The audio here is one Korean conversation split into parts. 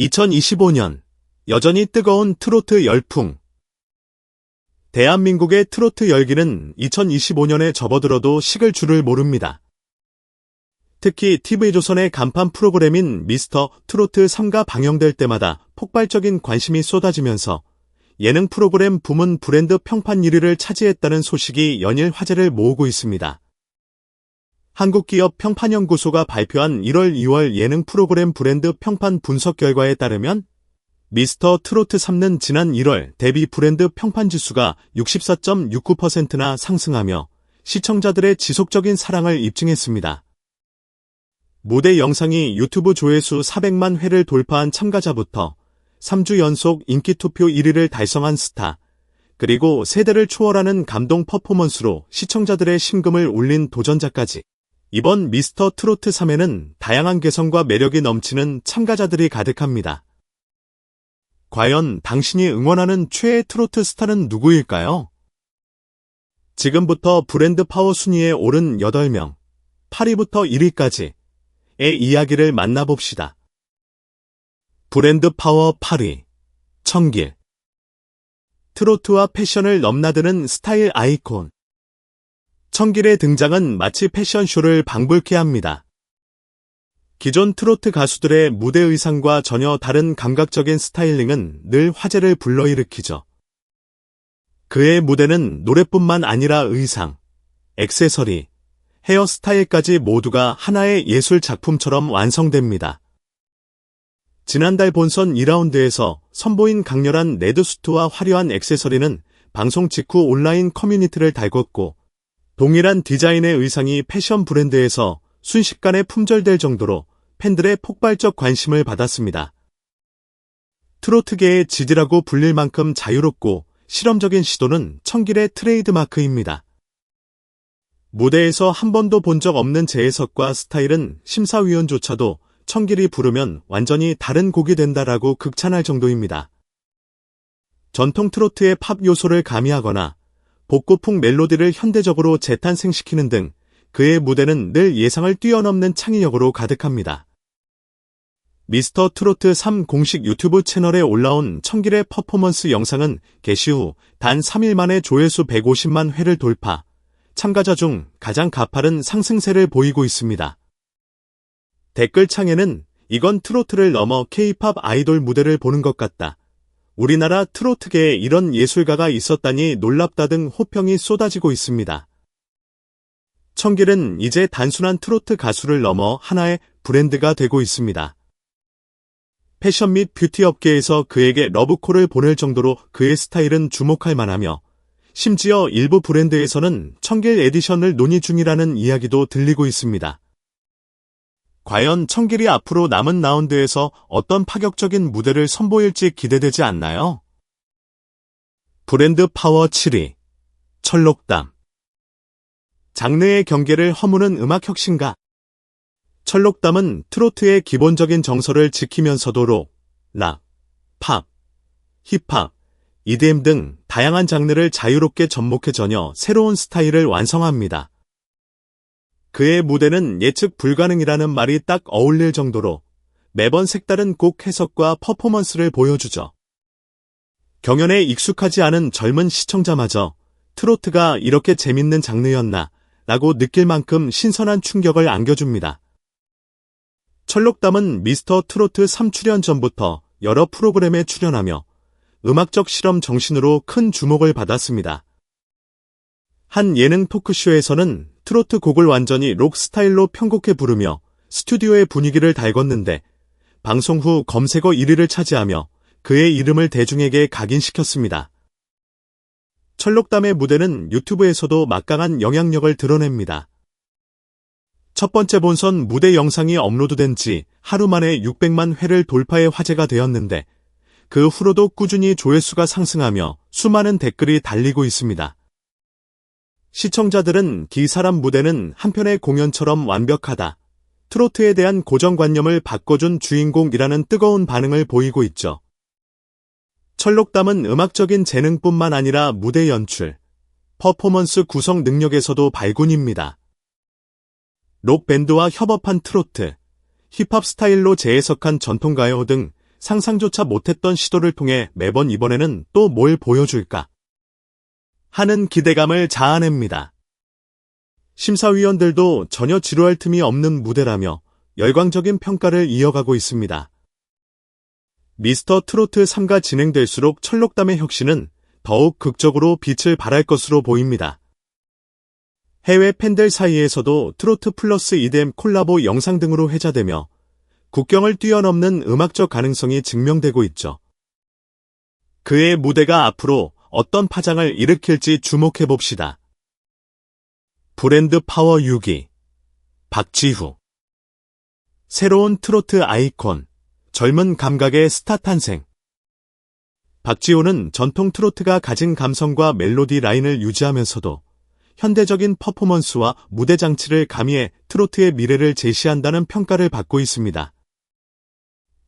2025년 여전히 뜨거운 트로트 열풍. 대한민국의 트로트 열기는 2025년에 접어들어도 식을 줄을 모릅니다. 특히 TV조선의 간판 프로그램인 미스터 트로트 3가 방영될 때마다 폭발적인 관심이 쏟아지면서 예능 프로그램 부문 브랜드 평판 1위를 차지했다는 소식이 연일 화제를 모으고 있습니다. 한국기업 평판연구소가 발표한 1월 2월 예능 프로그램 브랜드 평판 분석 결과에 따르면 미스터 트로트 3는 지난 1월 데뷔 브랜드 평판 지수가 64.69%나 상승하며 시청자들의 지속적인 사랑을 입증했습니다. 무대 영상이 유튜브 조회수 400만 회를 돌파한 참가자부터 3주 연속 인기 투표 1위를 달성한 스타, 그리고 세대를 초월하는 감동 퍼포먼스로 시청자들의 심금을 울린 도전자까지 이번 미스터 트로트 3에는 다양한 개성과 매력이 넘치는 참가자들이 가득합니다. 과연 당신이 응원하는 최애 트로트 스타는 누구일까요? 지금부터 브랜드 파워 순위에 오른 8명, 8위부터 1위까지의 이야기를 만나봅시다. 브랜드 파워 8위, 청길. 트로트와 패션을 넘나드는 스타일 아이콘. 청길의 등장은 마치 패션쇼를 방불케 합니다. 기존 트로트 가수들의 무대 의상과 전혀 다른 감각적인 스타일링은 늘 화제를 불러일으키죠. 그의 무대는 노래뿐만 아니라 의상, 액세서리, 헤어스타일까지 모두가 하나의 예술 작품처럼 완성됩니다. 지난달 본선 2라운드에서 선보인 강렬한 레드수트와 화려한 액세서리는 방송 직후 온라인 커뮤니티를 달궜고 동일한 디자인의 의상이 패션 브랜드에서 순식간에 품절될 정도로 팬들의 폭발적 관심을 받았습니다. 트로트계의 지디라고 불릴 만큼 자유롭고 실험적인 시도는 청길의 트레이드마크입니다. 무대에서 한 번도 본 적 없는 재해석과 스타일은 심사위원조차도 청길이 부르면 완전히 다른 곡이 된다라고 극찬할 정도입니다. 전통 트로트의 팝 요소를 가미하거나 복고풍 멜로디를 현대적으로 재탄생시키는 등 그의 무대는 늘 예상을 뛰어넘는 창의력으로 가득합니다. 미스터 트로트 3 공식 유튜브 채널에 올라온 청길의 퍼포먼스 영상은 게시 후 단 3일 만에 조회수 150만 회를 돌파, 참가자 중 가장 가파른 상승세를 보이고 있습니다. 댓글창에는 이건 트로트를 넘어 케이팝 아이돌 무대를 보는 것 같다. 우리나라 트로트계에 이런 예술가가 있었다니 놀랍다 등 호평이 쏟아지고 있습니다. 청길은 이제 단순한 트로트 가수를 넘어 하나의 브랜드가 되고 있습니다. 패션 및 뷰티 업계에서 그에게 러브콜을 보낼 정도로 그의 스타일은 주목할 만하며 심지어 일부 브랜드에서는 청길 에디션을 논의 중이라는 이야기도 들리고 있습니다. 과연 청길이 앞으로 남은 라운드에서 어떤 파격적인 무대를 선보일지 기대되지 않나요? 브랜드 파워 7위 철록담 장르의 경계를 허무는 음악 혁신가 철록담은 트로트의 기본적인 정서를 지키면서도 록, 락, 팝, 힙합, EDM 등 다양한 장르를 자유롭게 접목해 전혀 새로운 스타일을 완성합니다. 그의 무대는 예측 불가능이라는 말이 딱 어울릴 정도로 매번 색다른 곡 해석과 퍼포먼스를 보여주죠. 경연에 익숙하지 않은 젊은 시청자마저 트로트가 이렇게 재밌는 장르였나 라고 느낄 만큼 신선한 충격을 안겨줍니다. 철록담은 미스터 트로트 3출연 전부터 여러 프로그램에 출연하며 음악적 실험 정신으로 큰 주목을 받았습니다. 한 예능 토크쇼에서는 트로트 곡을 완전히 록 스타일로 편곡해 부르며 스튜디오의 분위기를 달궜는데 방송 후 검색어 1위를 차지하며 그의 이름을 대중에게 각인시켰습니다. 철록담의 무대는 유튜브에서도 막강한 영향력을 드러냅니다. 첫 번째 본선 무대 영상이 업로드된 지 하루 만에 600만 회를 돌파해 화제가 되었는데 그 후로도 꾸준히 조회수가 상승하며 수많은 댓글이 달리고 있습니다. 시청자들은 기사람 무대는 한편의 공연처럼 완벽하다. 트로트에 대한 고정관념을 바꿔준 주인공이라는 뜨거운 반응을 보이고 있죠. 철록담은 음악적인 재능뿐만 아니라 무대 연출, 퍼포먼스 구성 능력에서도 발군입니다. 록밴드와 협업한 트로트, 힙합 스타일로 재해석한 전통가요 등 상상조차 못했던 시도를 통해 매번 이번에는 또 뭘 보여줄까 하는 기대감을 자아냅니다. 심사위원들도 전혀 지루할 틈이 없는 무대라며 열광적인 평가를 이어가고 있습니다. 미스터 트로트 3가 진행될수록 철록담의 혁신은 더욱 극적으로 빛을 발할 것으로 보입니다. 해외 팬들 사이에서도 트로트 플러스 EDM 콜라보 영상 등으로 회자되며 국경을 뛰어넘는 음악적 가능성이 증명되고 있죠. 그의 무대가 앞으로 어떤 파장을 일으킬지 주목해 봅시다. 브랜드 파워 6위 박지후 새로운 트로트 아이콘 젊은 감각의 스타 탄생 박지호는 전통 트로트가 가진 감성과 멜로디 라인을 유지하면서도 현대적인 퍼포먼스와 무대 장치를 가미해 트로트의 미래를 제시한다는 평가를 받고 있습니다.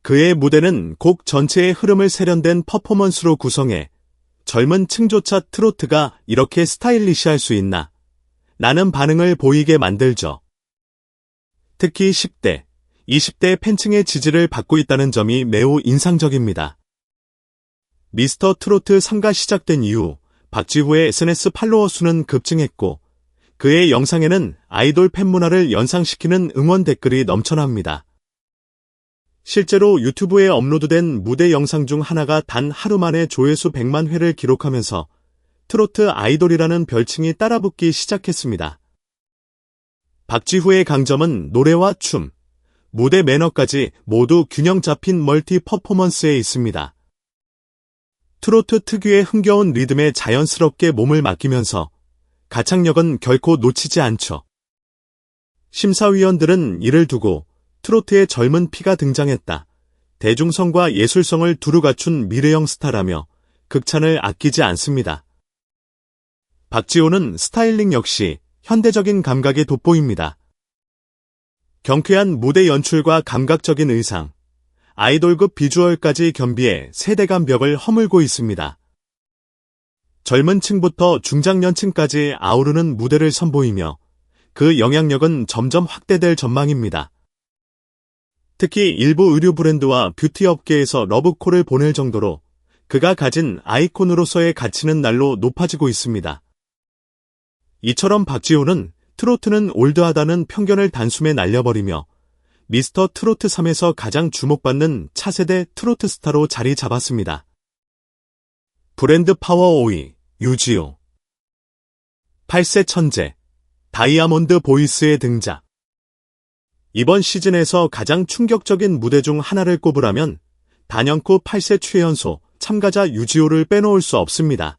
그의 무대는 곡 전체의 흐름을 세련된 퍼포먼스로 구성해 젊은 층조차 트로트가 이렇게 스타일리시할 수 있나? 라는 반응을 보이게 만들죠. 특히 10대, 20대 팬층의 지지를 받고 있다는 점이 매우 인상적입니다. 미스터 트로트 3가 시작된 이후 박지후의 SNS 팔로워 수는 급증했고 그의 영상에는 아이돌 팬 문화를 연상시키는 응원 댓글이 넘쳐납니다. 실제로 유튜브에 업로드된 무대 영상 중 하나가 단 하루 만에 조회수 100만 회를 기록하면서 트로트 아이돌이라는 별칭이 따라붙기 시작했습니다. 박지후의 강점은 노래와 춤, 무대 매너까지 모두 균형 잡힌 멀티 퍼포먼스에 있습니다. 트로트 특유의 흥겨운 리듬에 자연스럽게 몸을 맡기면서 가창력은 결코 놓치지 않죠. 심사위원들은 이를 두고 트로트의 젊은 피가 등장했다. 대중성과 예술성을 두루 갖춘 미래형 스타라며 극찬을 아끼지 않습니다. 박지호는 스타일링 역시 현대적인 감각이 돋보입니다. 경쾌한 무대 연출과 감각적인 의상, 아이돌급 비주얼까지 겸비해 세대 간 벽을 허물고 있습니다. 젊은 층부터 중장년층까지 아우르는 무대를 선보이며 그 영향력은 점점 확대될 전망입니다. 특히 일부 의류 브랜드와 뷰티 업계에서 러브콜을 보낼 정도로 그가 가진 아이콘으로서의 가치는 날로 높아지고 있습니다. 이처럼 박지호는 트로트는 올드하다는 편견을 단숨에 날려버리며 미스터 트로트 3에서 가장 주목받는 차세대 트로트 스타로 자리 잡았습니다. 브랜드 파워 5위 유지호 8세 천재 다이아몬드 보이스의 등장 이번 시즌에서 가장 충격적인 무대 중 하나를 꼽으라면 단연코 8세 최연소 참가자 유지호를 빼놓을 수 없습니다.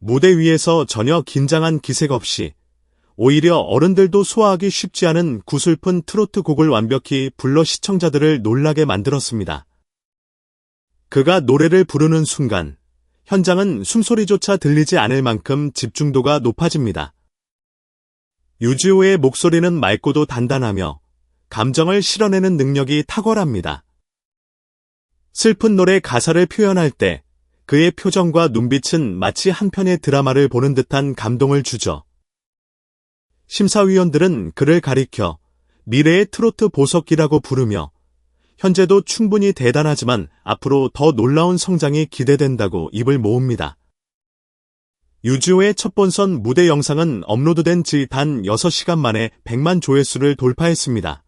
무대 위에서 전혀 긴장한 기색 없이 오히려 어른들도 소화하기 쉽지 않은 구슬픈 트로트 곡을 완벽히 불러 시청자들을 놀라게 만들었습니다. 그가 노래를 부르는 순간 현장은 숨소리조차 들리지 않을 만큼 집중도가 높아집니다. 유지호의 목소리는 맑고도 단단하며 감정을 실어내는 능력이 탁월합니다. 슬픈 노래 가사를 표현할 때 그의 표정과 눈빛은 마치 한 편의 드라마를 보는 듯한 감동을 주죠. 심사위원들은 그를 가리켜 미래의 트로트 보석기라고 부르며 현재도 충분히 대단하지만 앞으로 더 놀라운 성장이 기대된다고 입을 모읍니다. 유지호의 첫 본선 무대 영상은 업로드된 지 단 6시간 만에 100만 조회수를 돌파했습니다.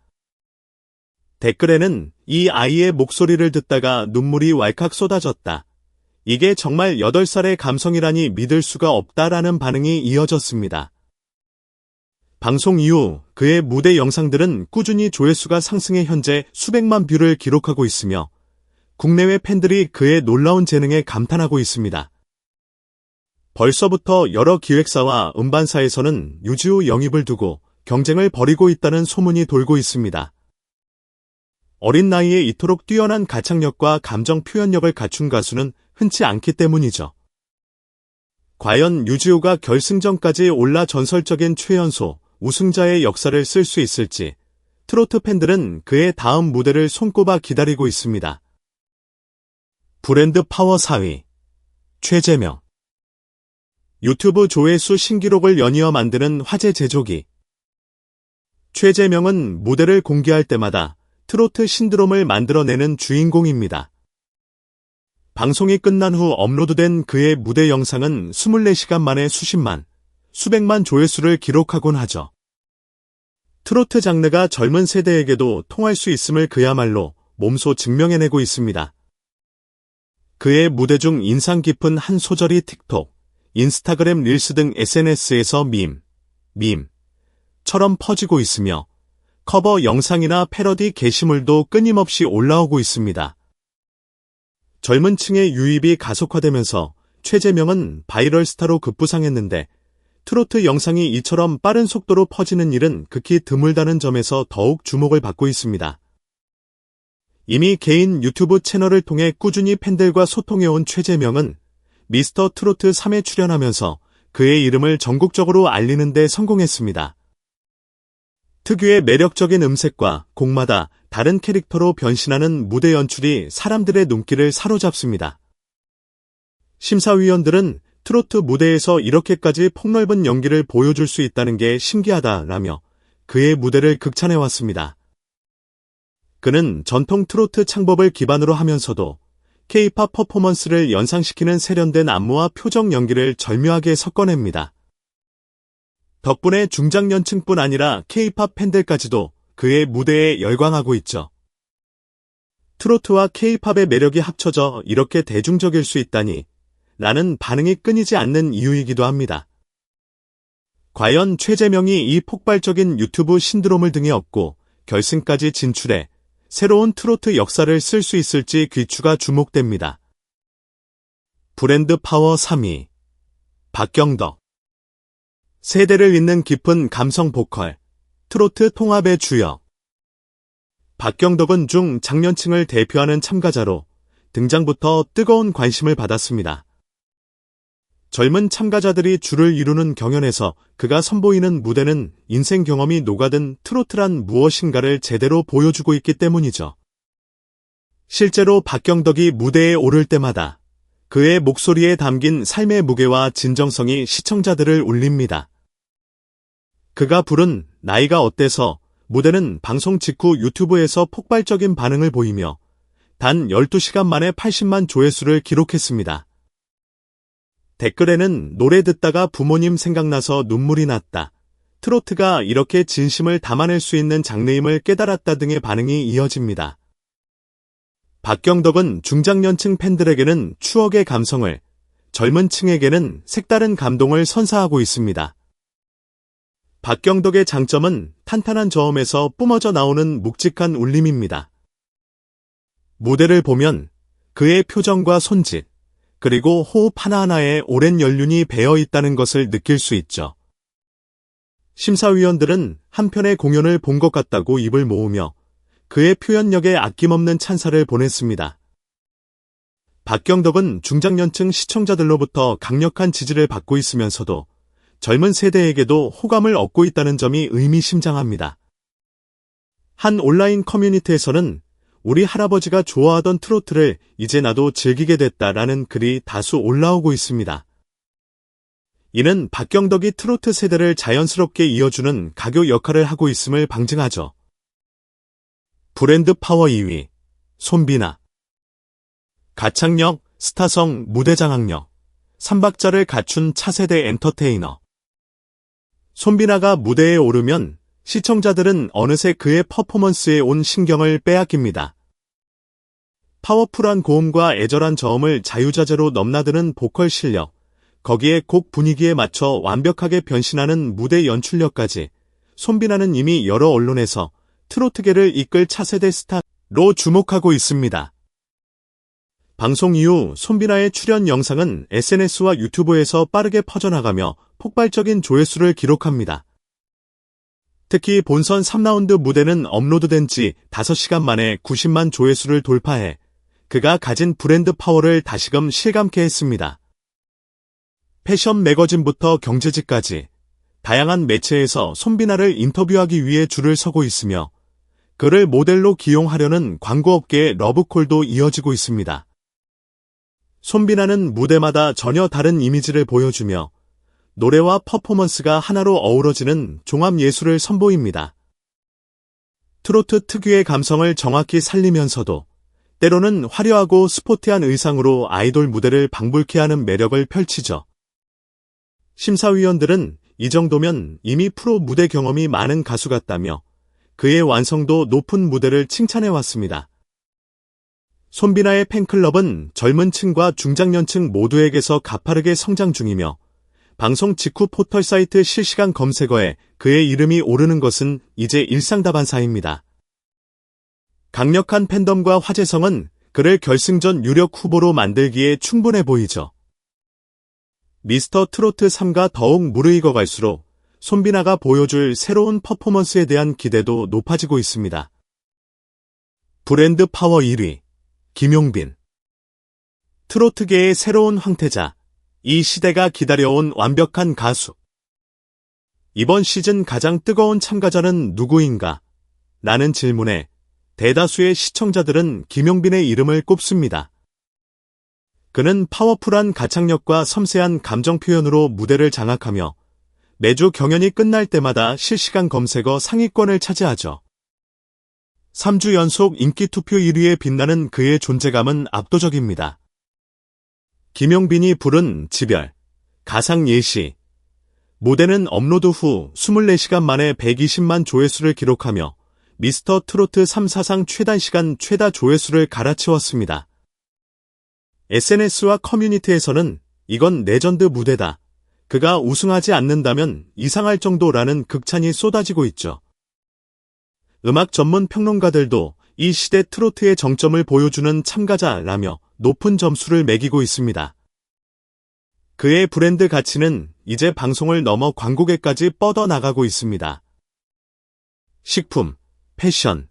댓글에는 이 아이의 목소리를 듣다가 눈물이 왈칵 쏟아졌다. 이게 정말 8살의 감성이라니 믿을 수가 없다라는 반응이 이어졌습니다. 방송 이후 그의 무대 영상들은 꾸준히 조회수가 상승해 현재 수백만 뷰를 기록하고 있으며 국내외 팬들이 그의 놀라운 재능에 감탄하고 있습니다. 벌써부터 여러 기획사와 음반사에서는 유지호 영입을 두고 경쟁을 벌이고 있다는 소문이 돌고 있습니다. 어린 나이에 이토록 뛰어난 가창력과 감정 표현력을 갖춘 가수는 흔치 않기 때문이죠. 과연 유지호가 결승전까지 올라 전설적인 최연소, 우승자의 역사를 쓸 수 있을지 트로트 팬들은 그의 다음 무대를 손꼽아 기다리고 있습니다. 브랜드 파워 4위 최재명 유튜브 조회수 신기록을 연이어 만드는 화제 제조기 최재명은 무대를 공개할 때마다 트로트 신드롬을 만들어내는 주인공입니다. 방송이 끝난 후 업로드된 그의 무대 영상은 24시간 만에 수십만, 수백만 조회수를 기록하곤 하죠. 트로트 장르가 젊은 세대에게도 통할 수 있음을 그야말로 몸소 증명해내고 있습니다. 그의 무대 중 인상 깊은 한 소절이 틱톡, 인스타그램 릴스 등 SNS에서 밈, 밈처럼 퍼지고 있으며 커버 영상이나 패러디 게시물도 끊임없이 올라오고 있습니다. 젊은 층의 유입이 가속화되면서 최재명은 바이럴 스타로 급부상했는데 트로트 영상이 이처럼 빠른 속도로 퍼지는 일은 극히 드물다는 점에서 더욱 주목을 받고 있습니다. 이미 개인 유튜브 채널을 통해 꾸준히 팬들과 소통해온 최재명은 미스터 트로트 3에 출연하면서 그의 이름을 전국적으로 알리는 데 성공했습니다. 특유의 매력적인 음색과 곡마다 다른 캐릭터로 변신하는 무대 연출이 사람들의 눈길을 사로잡습니다. 심사위원들은 트로트 무대에서 이렇게까지 폭넓은 연기를 보여줄 수 있다는 게 신기하다라며 그의 무대를 극찬해왔습니다. 그는 전통 트로트 창법을 기반으로 하면서도 K-팝 퍼포먼스를 연상시키는 세련된 안무와 표정 연기를 절묘하게 섞어냅니다. 덕분에 중장년층뿐 아니라 K-팝 팬들까지도 그의 무대에 열광하고 있죠. 트로트와 K-팝의 매력이 합쳐져 이렇게 대중적일 수 있다니 라는 반응이 끊이지 않는 이유이기도 합니다. 과연 최재명이 이 폭발적인 유튜브 신드롬을 등에 업고 결승까지 진출해 새로운 트로트 역사를 쓸 수 있을지 귀추가 주목됩니다. 브랜드 파워 3위 박경덕 세대를 잇는 깊은 감성 보컬, 트로트 통합의 주역. 박경덕은 중 장년층을 대표하는 참가자로 등장부터 뜨거운 관심을 받았습니다. 젊은 참가자들이 줄을 이루는 경연에서 그가 선보이는 무대는 인생 경험이 녹아든 트로트란 무엇인가를 제대로 보여주고 있기 때문이죠. 실제로 박경덕이 무대에 오를 때마다 그의 목소리에 담긴 삶의 무게와 진정성이 시청자들을 울립니다. 그가 부른 나이가 어때서 무대는 방송 직후 유튜브에서 폭발적인 반응을 보이며 단 12시간 만에 80만 조회수를 기록했습니다. 댓글에는 노래 듣다가 부모님 생각나서 눈물이 났다. 트로트가 이렇게 진심을 담아낼 수 있는 장르임을 깨달았다 등의 반응이 이어집니다. 박경덕은 중장년층 팬들에게는 추억의 감성을, 젊은 층에게는 색다른 감동을 선사하고 있습니다. 박경덕의 장점은 탄탄한 저음에서 뿜어져 나오는 묵직한 울림입니다. 무대를 보면 그의 표정과 손짓, 그리고 호흡 하나하나에 오랜 연륜이 배어 있다는 것을 느낄 수 있죠. 심사위원들은 한편의 공연을 본 것 같다고 입을 모으며 그의 표현력에 아낌없는 찬사를 보냈습니다. 박경덕은 중장년층 시청자들로부터 강력한 지지를 받고 있으면서도 젊은 세대에게도 호감을 얻고 있다는 점이 의미심장합니다. 한 온라인 커뮤니티에서는 우리 할아버지가 좋아하던 트로트를 이제 나도 즐기게 됐다라는 글이 다수 올라오고 있습니다. 이는 박경덕이 트로트 세대를 자연스럽게 이어주는 가교 역할을 하고 있음을 방증하죠. 브랜드 파워 2위 손비나 가창력, 스타성, 무대 장악력, 3박자를 갖춘 차세대 엔터테이너 손비나가 무대에 오르면 시청자들은 어느새 그의 퍼포먼스에 온 신경을 빼앗깁니다. 파워풀한 고음과 애절한 저음을 자유자재로 넘나드는 보컬 실력, 거기에 곡 분위기에 맞춰 완벽하게 변신하는 무대 연출력까지 손비나는 이미 여러 언론에서 트로트계를 이끌 차세대 스타로 주목하고 있습니다. 방송 이후 손비나의 출연 영상은 SNS와 유튜브에서 빠르게 퍼져나가며 폭발적인 조회수를 기록합니다. 특히 본선 3라운드 무대는 업로드된 지 5시간 만에 90만 조회수를 돌파해 그가 가진 브랜드 파워를 다시금 실감케 했습니다. 패션 매거진부터 경제지까지 다양한 매체에서 손비나를 인터뷰하기 위해 줄을 서고 있으며 그를 모델로 기용하려는 광고업계의 러브콜도 이어지고 있습니다. 손비나는 무대마다 전혀 다른 이미지를 보여주며 노래와 퍼포먼스가 하나로 어우러지는 종합 예술을 선보입니다. 트로트 특유의 감성을 정확히 살리면서도 때로는 화려하고 스포티한 의상으로 아이돌 무대를 방불케 하는 매력을 펼치죠. 심사위원들은 이 정도면 이미 프로 무대 경험이 많은 가수 같다며 그의 완성도 높은 무대를 칭찬해 왔습니다. 손비나의 팬클럽은 젊은 층과 중장년층 모두에게서 가파르게 성장 중이며 방송 직후 포털 사이트 실시간 검색어에 그의 이름이 오르는 것은 이제 일상다반사입니다. 강력한 팬덤과 화제성은 그를 결승전 유력 후보로 만들기에 충분해 보이죠. 미스터 트로트 3가 더욱 무르익어 갈수록 손비나가 보여줄 새로운 퍼포먼스에 대한 기대도 높아지고 있습니다. 브랜드 파워 1위 김용빈 트로트계의 새로운 황태자 이 시대가 기다려온 완벽한 가수 이번 시즌 가장 뜨거운 참가자는 누구인가? 라는 질문에 대다수의 시청자들은 김용빈의 이름을 꼽습니다. 그는 파워풀한 가창력과 섬세한 감정 표현으로 무대를 장악하며 매주 경연이 끝날 때마다 실시간 검색어 상위권을 차지하죠. 3주 연속 인기 투표 1위에 빛나는 그의 존재감은 압도적입니다. 김용빈이 부른 지별, 가상 예시, 무대는 업로드 후 24시간 만에 120만 조회수를 기록하며 미스터 트로트 3사상 최단시간 최다 조회수를 갈아치웠습니다. SNS와 커뮤니티에서는 이건 레전드 무대다. 그가 우승하지 않는다면 이상할 정도라는 극찬이 쏟아지고 있죠. 음악 전문 평론가들도 이 시대 트로트의 정점을 보여주는 참가자라며 높은 점수를 매기고 있습니다. 그의 브랜드 가치는 이제 방송을 넘어 광고계까지 뻗어나가고 있습니다. 식품, 패션,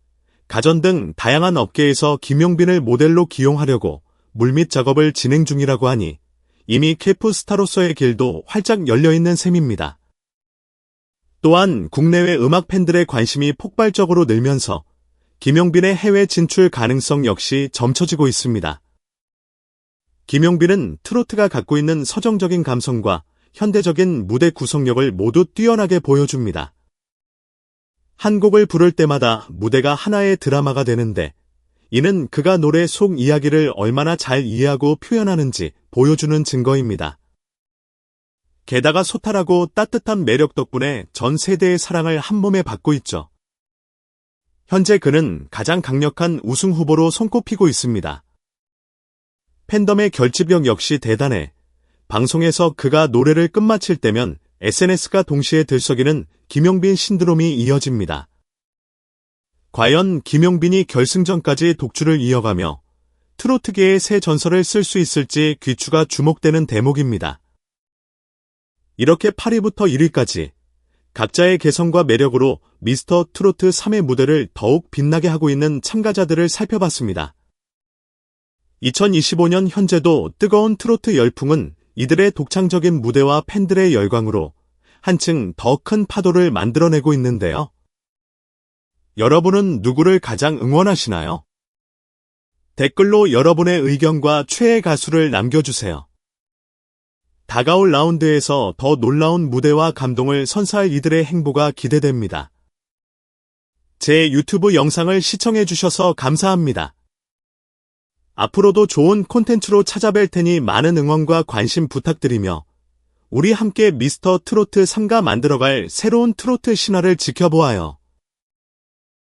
가전 등 다양한 업계에서 김용빈을 모델로 기용하려고 물밑 작업을 진행 중이라고 하니 이미 케프 스타로서의 길도 활짝 열려있는 셈입니다. 또한 국내외 음악 팬들의 관심이 폭발적으로 늘면서 김용빈의 해외 진출 가능성 역시 점쳐지고 있습니다. 김용빈은 트로트가 갖고 있는 서정적인 감성과 현대적인 무대 구성력을 모두 뛰어나게 보여줍니다. 한 곡을 부를 때마다 무대가 하나의 드라마가 되는데 이는 그가 노래 속 이야기를 얼마나 잘 이해하고 표현하는지 보여주는 증거입니다. 게다가 소탈하고 따뜻한 매력 덕분에 전 세대의 사랑을 한 몸에 받고 있죠. 현재 그는 가장 강력한 우승 후보로 손꼽히고 있습니다. 팬덤의 결집력 역시 대단해 방송에서 그가 노래를 끝마칠 때면 SNS가 동시에 들썩이는 김용빈 신드롬이 이어집니다. 과연 김용빈이 결승전까지 독주를 이어가며 트로트계의 새 전설을 쓸 수 있을지 귀추가 주목되는 대목입니다. 이렇게 8위부터 1위까지 각자의 개성과 매력으로 미스터 트로트 3의 무대를 더욱 빛나게 하고 있는 참가자들을 살펴봤습니다. 2025년 현재도 뜨거운 트로트 열풍은 이들의 독창적인 무대와 팬들의 열광으로 한층 더 큰 파도를 만들어내고 있는데요. 여러분은 누구를 가장 응원하시나요? 댓글로 여러분의 의견과 최애 가수를 남겨주세요. 다가올 라운드에서 더 놀라운 무대와 감동을 선사할 이들의 행보가 기대됩니다. 제 유튜브 영상을 시청해주셔서 감사합니다. 앞으로도 좋은 콘텐츠로 찾아뵐 테니 많은 응원과 관심 부탁드리며 우리 함께 미스터 트로트 3가 만들어갈 새로운 트로트 신화를 지켜보아요.